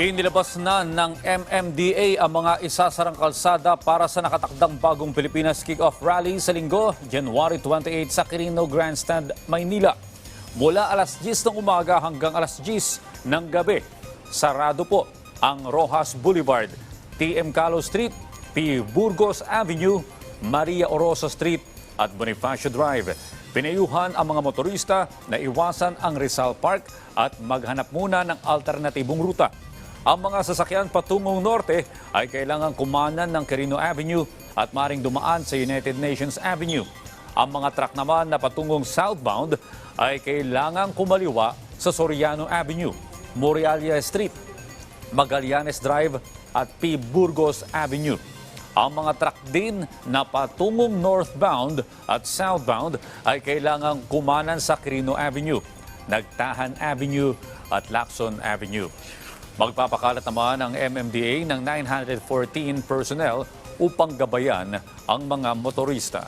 Inilabas na ng MMDA ang mga isasarang kalsada para sa nakatakdang bagong Pilipinas Kick-Off Rally sa linggo, January 28 sa Quirino Grandstand, Maynila. Mula alas 10 ng umaga hanggang alas 10 ng gabi, sarado po ang Rojas Boulevard, TM Calo Street, P. Burgos Avenue, Maria Orosa Street at Bonifacio Drive. Pinayuhan ang mga motorista na iwasan ang Rizal Park at maghanap muna ng alternatibong ruta. Ang mga sasakyan patungong norte ay kailangang kumanan ng Quirino Avenue at maring dumaan sa United Nations Avenue. Ang mga truck naman na patungong southbound ay kailangang kumaliwa sa Soriano Avenue, Morelia Street, Magallanes Drive at P. Burgos Avenue. Ang mga truck din na patungong northbound at southbound ay kailangang kumanan sa Quirino Avenue, Nagtahan Avenue at Lacson Avenue. Magpapakalat naman ang MMDA ng 914 personnel upang gabayan ang mga motorista.